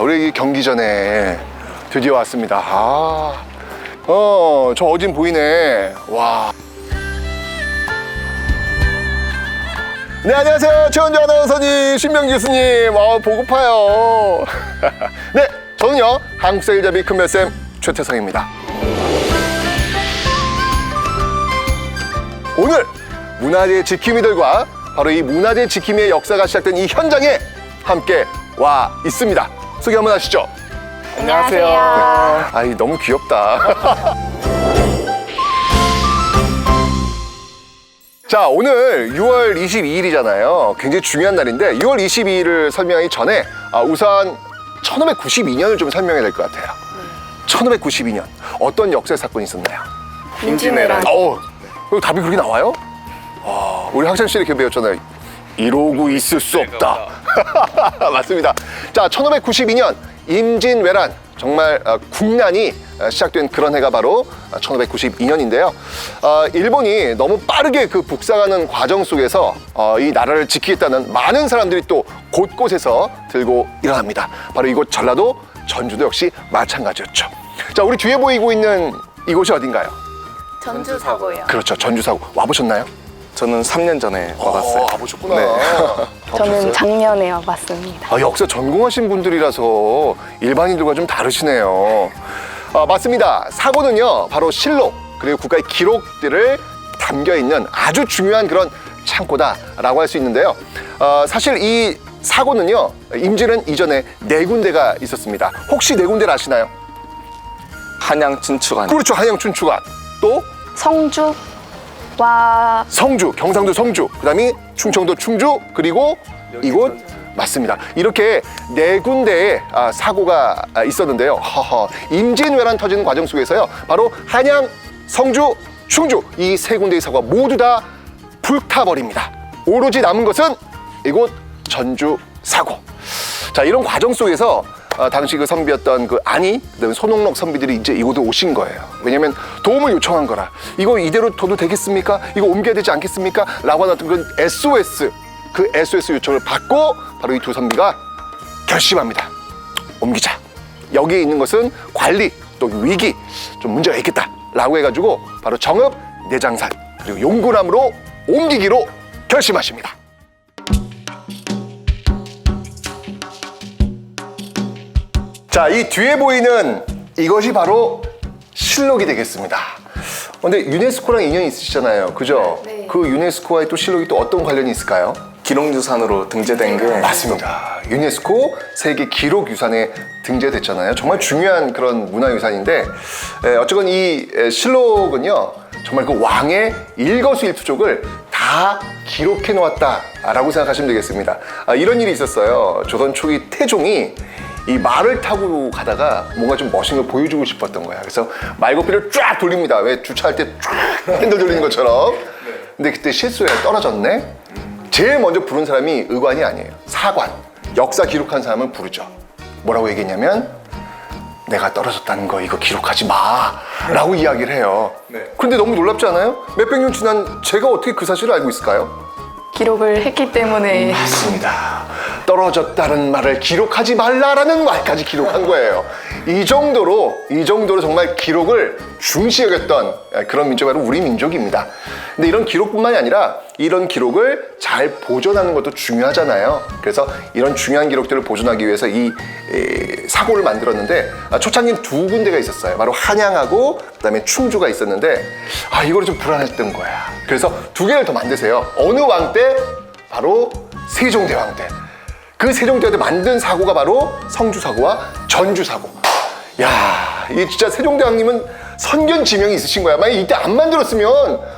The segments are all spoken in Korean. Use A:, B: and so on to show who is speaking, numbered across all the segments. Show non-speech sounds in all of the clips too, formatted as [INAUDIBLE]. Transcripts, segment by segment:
A: 우리 경기 전에 드디어 왔습니다. 아, 어, 저 어딘 보이네. 와. 네, 안녕하세요. 최원주 아나운서님, 신명 교수님. 아, 보고파요. [LAUGHS] 네, 저는요, 한국사일잡이 큰별쌤 최태성입니다. 오늘 문화재 지킴이들과 바로 이 문화재 지킴이의 역사가 시작된 이 현장에 함께 와 있습니다. 소개 한번 하시죠.
B: 안녕하세요.
A: 아이 너무 귀엽다. [LAUGHS] 자 오늘 6월 22일이잖아요. 굉장히 중요한 날인데 6월 22일을 설명하기 전에 아, 우선 1592년을 좀 설명해야 될 것 같아요. 1592년 어떤 역사 사건이 있었나요?
B: 임진왜란.
A: 어, 그 답이 그렇게 나와요? 와, 우리 학창 시절에 이렇게 배웠잖아요. 이러고 있을 수 없다. [LAUGHS] 맞습니다. 자, 1592년 임진왜란 정말 어, 국난이 어, 시작된 그런 해가 바로 1592년인데요. 어, 일본이 너무 빠르게 그 북상하는 과정 속에서 어, 이 나라를 지키겠다는 많은 사람들이 또 곳곳에서 들고 일어납니다. 바로 이곳 전라도 전주도 역시 마찬가지였죠. 자, 우리 뒤에 보이고 있는 이곳이 어딘가요?
B: 전주 사고요.
A: 그렇죠. 전주 사고 와보셨나요?
C: 저는 3년 전에 와봤어요.
A: 어, 와보셨구나.
C: 네. [LAUGHS]
B: 저는 작년에 와봤습니다.
A: 아, 역사 전공하신 분들이라서 일반인들과 좀 다르시네요. 아, 맞습니다. 사고는요, 바로 실록, 그리고 국가의 기록들을 담겨 있는 아주 중요한 그런 창고다라고 할 수 있는데요. 어, 사실 이 사고는요, 임진은 이전에 네 군데가 있었습니다. 혹시 네 군데를 아시나요?
C: 한양 진축안.
A: 그렇죠. 한양 춘추관. 또
B: 성주 와
A: 성주, 경상도 성주, 그다음이 충청도 충주, 그리고 이곳 맞습니다. 이렇게 네 군데의 아, 사고가 아, 있었는데요. 허허, 임진왜란 터지는 과정 속에서요. 바로 한양, 성주, 충주 이 세 군데의 사고가 모두 다 불타버립니다. 오로지 남은 것은 이곳 전주 사고. 자 이런 과정 속에서 어, 당시 그 선비였던 그 안희 그다음에 손홍록 선비들이 이제 이곳에 오신 거예요. 왜냐하면 도움을 요청한 거라. 이거 이대로 둬도 되겠습니까? 이거 옮겨야 되지 않겠습니까? 라고 하는 어떤 그 SOS 그 SOS 요청을 받고 바로 이 두 선비가 결심합니다. 옮기자. 여기에 있는 것은 관리 또 위기 좀 문제가 있겠다라고 해가지고 바로 정읍 내장산 그리고 용구남으로 옮기기로 결심하십니다. 자, 이 뒤에 보이는 이것이 바로 실록이 되겠습니다. 근데 유네스코랑 인연이 있으시잖아요. 그죠?
B: 네.
A: 그 유네스코와의 또 실록이 또 어떤 관련이 있을까요?
C: 기록유산으로 등재된 게
A: 맞습니다. 유네스코 세계 기록유산에 등재됐잖아요. 정말 중요한 그런 문화유산인데 에, 어쨌건 이 에, 실록은요 정말 그 왕의 일거수일투족을 다 기록해 놓았다라고 생각하시면 되겠습니다. 아, 이런 일이 있었어요. 조선 초기 태종이 이 말을 타고 가다가 뭔가 좀 멋있는 걸 보여주고 싶었던 거야. 그래서 말고삐를 쫙 돌립니다. 왜 주차할 때 쫙 핸들 돌리는 것처럼. 근데 그때 실수해 떨어졌네. 제일 먼저 부른 사람이 의관이 아니에요. 사관. 역사 기록한 사람을 부르죠. 뭐라고 얘기했냐면 내가 떨어졌다는 거 이거 기록하지 마. 라고 이야기를 해요.
C: 네.
A: 그런데 너무 놀랍지 않아요? 몇백 년 지난 제가 어떻게 그 사실을 알고 있을까요?
B: 기록을 했기 때문에
A: 맞습니다. 떨어졌다는 말을 기록하지 말라라는 말까지 기록한 거예요. 이 정도로 이 정도로 정말 기록을 중시 여겼던 그런 민족이 바로 우리 민족입니다. 근데 이런 기록뿐만이 아니라 이런 기록을 잘 보존하는 것도 중요하잖아요. 그래서 이런 중요한 기록들을 보존하기 위해서 이 에, 사고를 만들었는데 아, 초창기는 두 군데가 있었어요. 바로 한양하고 그다음에 충주가 있었는데 아 이거를 좀 불안했던 거야. 그래서 두 개를 더 만드세요. 어느 왕 때? 바로 세종대왕 때. 그 세종대왕 때 만든 사고가 바로 성주 사고와 전주 사고. 야, 이 진짜 세종대왕님은 선견 지명이 있으신 거야. 만약 이때 안 만들었으면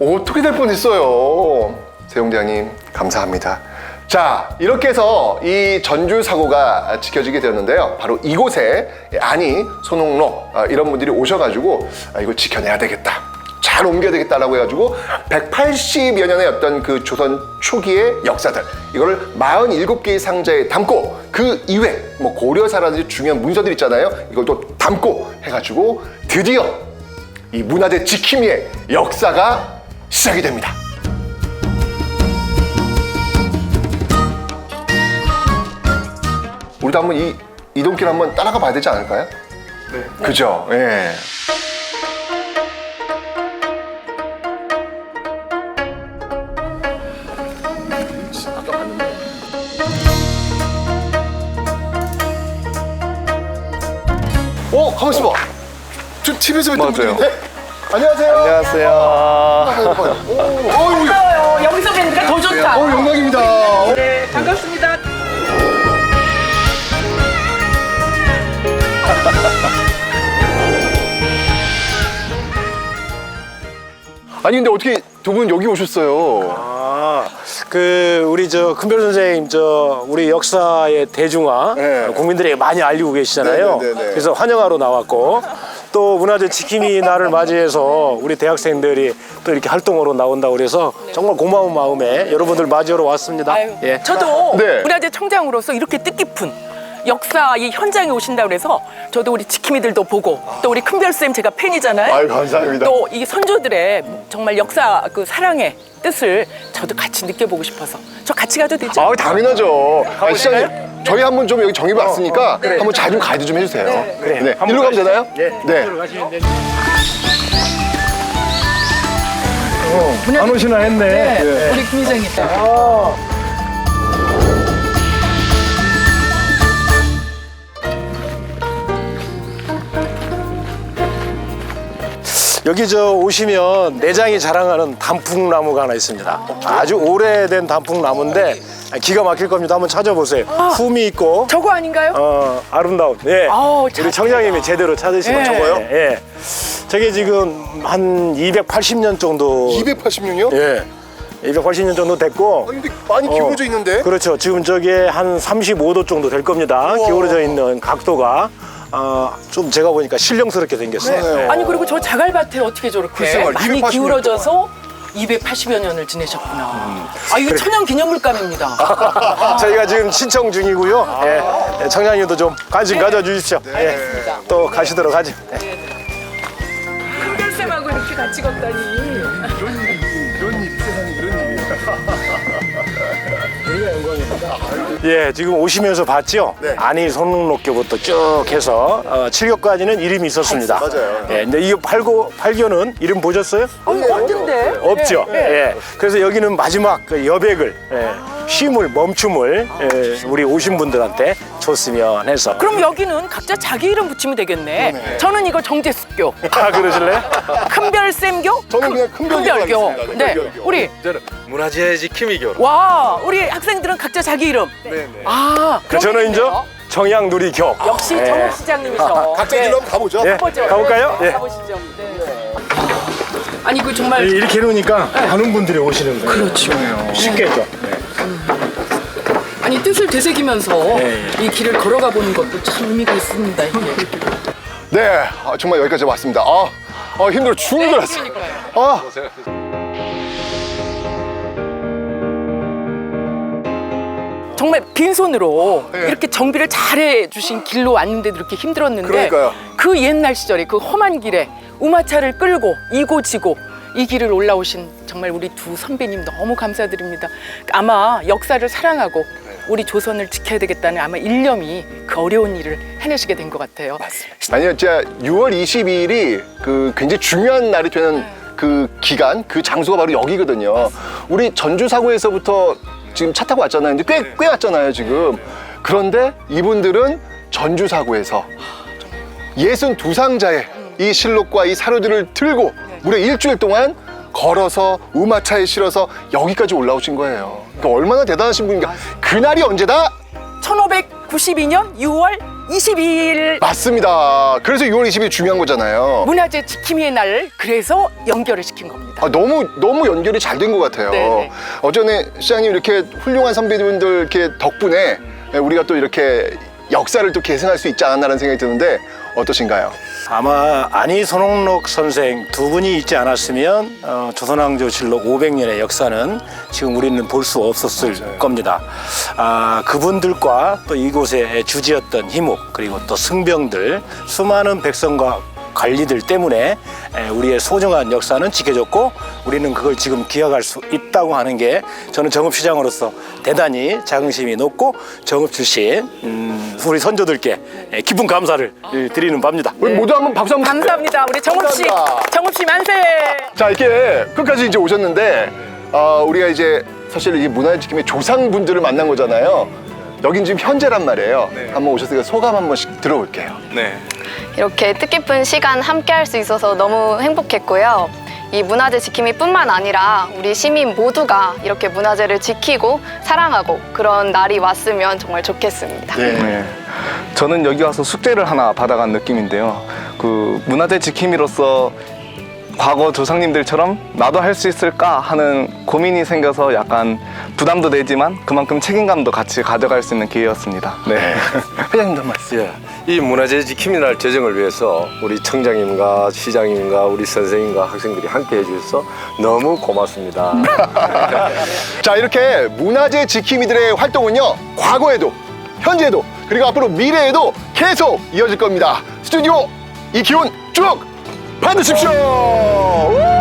A: 어떻게 될 뻔했어요. 세종대왕님 감사합니다. 자 이렇게 해서 이 전주 사고가 지켜지게 되었는데요. 바로 이곳에 안이 손홍록 아, 이런 분들이 오셔가지고 아, 이걸 지켜내야 되겠다. 잘 옮겨야 되겠다라고 해가지고 180여 년의 어떤 그 조선 초기의 역사들 이거를 47개의 상자에 담고 그 이외 뭐 고려사라든지 중요한 문서들 있잖아요. 이걸 또 담고 해가지고 드디어 이 문화재 지킴이의 역사가 시작이 됩니다. 우리 우리도 한번 이 이동길 한번 따라가 봐야 되지 않을까요?
C: 네.
A: 그죠? 예. 아까 봤는데. 어, 가만 있어봐. 저 TV에서
C: 맞아요.
A: 분인데. 안녕하세요.
C: 안녕하세요.
A: 오, 어,
D: 어, 여기서 뵙니까 더 좋다.
A: 어, 영광입니다. 어.
D: 네, 반갑습니다.
A: 아니 근데 어떻게 두 분 여기 오셨어요?
E: 아, 그 우리 저 큰별 선생님 저 우리 역사의 대중화
A: 네.
E: 국민들에게 많이 알리고 계시잖아요.
A: 네, 네, 네, 네.
E: 그래서 환영하러 나왔고 또 문화재 지킴이 날을 맞이해서 우리 대학생들이 또 이렇게 활동으로 나온다고 그래서 정말 고마운 마음에 여러분들 맞이하러 왔습니다.
D: 아유,
E: 예.
D: 저도
A: 네.
D: 문화재 청장으로서 이렇게 뜻깊은 역사 이 현장에 오신다 그래서 저도 우리 지킴이들도 보고 또 우리 큰별 쌤 제가 팬이잖아요.
A: 아유, 감사합니다.
D: 또 이 선조들의 정말 역사 그 사랑의 뜻을 저도 같이 느껴보고 싶어서 저 같이 가도 되죠?
A: 아 당연하죠. 아, 시장님 저희 한번 좀 여기 정립 왔으니까 한번 잘좀 가이드 좀 해주세요.
E: 그래.
A: 네.
E: 한번
A: 일로 가면 되나요?
E: 예.
A: 네.
E: 이쪽으로 가시면 됩니다. 어, 안 오시나 했네. 예.
D: 우리 김희정이
E: 여기 저 오시면 내장이 자랑하는 단풍나무가 하나 있습니다. 아주 오래된 단풍나무인데 기가 막힐 겁니다. 한번 찾아보세요. 품이 있고
D: 저거 아닌가요?
E: 어, 아름다운. 예.
D: 아우,
E: 우리
D: 잘
E: 청장님이 제대로 찾으신
D: 예.
E: 저거요? 예. 저게 지금 한 280년 정도
A: 280년이요?
E: 예. 280년 정도 됐고
A: 아니 근데 많이
E: 어,
A: 기울어져 있는데.
E: 그렇죠. 지금 저게 한 35도 정도 될 겁니다. 기울어져 있는 각도가 어, 좀 제가 보니까 신령스럽게 생겼어요.
A: 네.
E: 예.
D: 아니 그리고 저 자갈밭에 어떻게 저렇게
A: 글쎄 말이야,
D: 많이
A: 280년
D: 기울어져서 280여 년을 지내셨구나. 아 이거 천연 기념물감입니다. [LAUGHS]
E: 저희가 지금 신청 중이고요. 예. 청장님도 좀 관심 가져주십시오. 예. 또 가시도록 하죠. 예.
D: 큰별쌤하고 이렇게 같이 걷다니.
A: 이런 일이 이런 일이 세상에 이런 일이.
E: 예, 지금 오시면서 봤죠?
A: 네.
E: 안이 손목교부터 쭉 해서 어, 7교까지는 이름이 있었습니다.
A: 맞아요.
E: 예, 근데 이 8교, 8교는 이름 보셨어요?
D: 아니 없던데?
E: 없죠. 예. 그래서 여기는 마지막 그 여백을 예, 쉼을 멈춤을 예, 우리 오신 분들한테 줬으면 해서.
D: 그럼 여기는 각자 자기 이름 붙이면 되겠네. 저는 이거 정재숙교,
E: 아 그러실래요? [LAUGHS]
D: 큰별쌤교,
A: 저는 그냥 큰별교
D: 큰별교.
A: 하겠습니다.
D: 네,
A: 큰별교.
D: 우리
F: 문화재 지킴이 교로.
D: 와 우리 학생들은 각자 자기 이름. 아,
E: 그 저는 이제. 청양누리교.
D: 역시
E: 예.
D: 정욱 시장님이셔. [LAUGHS]
A: 각자
D: 네.
A: 길로 한번 가보죠.
E: 예.
D: 가보죠.
E: 가볼까요?
D: 네,
E: 예.
D: 가보시죠. 네. 아니 그 정말
E: 이렇게 해놓으니까 많은 분들이 오시는 거예요.
D: 그렇죠.
E: 쉽겠죠.
D: 아니 뜻을 되새기면서
E: 네.
D: 이 길을 걸어가 보는 것도 참 의미가 있습니다. 이게.
A: 네, 아, 정말 여기까지 왔습니다. 아, 아 힘들어 죽는 줄 알았어요. 아,
D: 정말 빈손으로
A: 네.
D: 이렇게 정비를 잘해 주신 길로 왔는데도 이렇게 힘들었는데
A: 그러니까요.
D: 그 옛날 시절에 그 험한 길에 우마차를 끌고 이고 지고 이 길을 올라오신 정말 우리 두 선배님 너무 감사드립니다. 아마 역사를 사랑하고 우리 조선을 지켜야 되겠다는 아마 일념이 그 어려운 일을 해내시게 된 것 같아요.
A: 아니요, 진짜 6월 22일이 그 굉장히 중요한 날이 되는 그 기간, 그 장소가 바로 여기거든요. 우리 전주 사고에서부터 지금 차 타고 왔잖아요. 근데 꽤, 꽤 왔잖아요, 지금. 그런데 이분들은 전주 사고에서 62상자의 이 실록과 이 사료들을 들고 무려 일주일 동안 걸어서 우마차에 실어서 여기까지 올라오신 거예요. 그러니까 얼마나 대단하신 분인가. 그날이 언제다?
D: 1592년 6월 22일
A: 맞습니다. 그래서 6월 20일 중요한 거잖아요.
D: 문화재 지킴이의 날을 그래서 연결을 시킨 겁니다.
A: 아, 너무 너무 연결이 잘 된 것 같아요.
D: 네네.
A: 어전에 시장님 이렇게 훌륭한 선배님들 이렇게 덕분에 우리가 또 이렇게 역사를 또 계승할 수 있지 않았나라는 생각이 드는데 어떠신가요?
E: 아마 안희 손홍록 선생 두 분이 있지 않았으면 어, 조선왕조 실록 500년의 역사는 지금 우리는 볼 수 없었을 겁니다. 아, 그분들과 또 이곳에 주지었던 희묵 그리고 또 승병들 수많은 백성과 관리들 때문에 에, 우리의 소중한 역사는 지켜졌고 우리는 그걸 지금 기억할 수 있다고 하는 게 저는 정읍시장으로서 대단히 자긍심이 높고 정읍 출신 음, 우리 선조들께 에, 깊은 감사를 예, 드리는 바입니다.
A: 우리 모두 한번 박수 한번
D: 감사합니다. 우리 정읍 씨,
A: 감사합니다.
D: 정읍 씨 만세.
A: 자 이렇게 끝까지 이제 오셨는데 어, 우리가 이제 사실 이 문화의 지킴의 조상분들을 만난 거잖아요. 여긴 지금 현재란 말이에요. 한번 오셨으니까 소감 한 번씩 들어볼게요.
C: 네.
B: 이렇게 뜻깊은 시간 함께 할 수 있어서 너무 행복했고요. 이 문화재 지킴이 뿐만 아니라 우리 시민 모두가 이렇게 문화재를 지키고 사랑하고 그런 날이 왔으면 정말 좋겠습니다.
C: 네. 저는 여기 와서 숙제를 하나 받아간 느낌인데요. 그 문화재 지킴이로서 과거 조상님들처럼 나도 할 수 있을까 하는 고민이 생겨서 약간 부담도 되지만 그만큼 책임감도 같이 가져갈 수 있는 기회였습니다. 네. [LAUGHS]
A: 회장님도 한 말씀.
F: 예. 이 문화재 지킴이 날 제정을 위해서 우리 청장님과 시장님과 우리 선생님과 학생들이 함께 해주셔서 너무 고맙습니다. [LAUGHS]
A: 자 이렇게 문화재 지킴이들의 활동은요 과거에도 현재에도 그리고 앞으로 미래에도 계속 이어질 겁니다. 스튜디오 이 기운 쭉 받으십시오!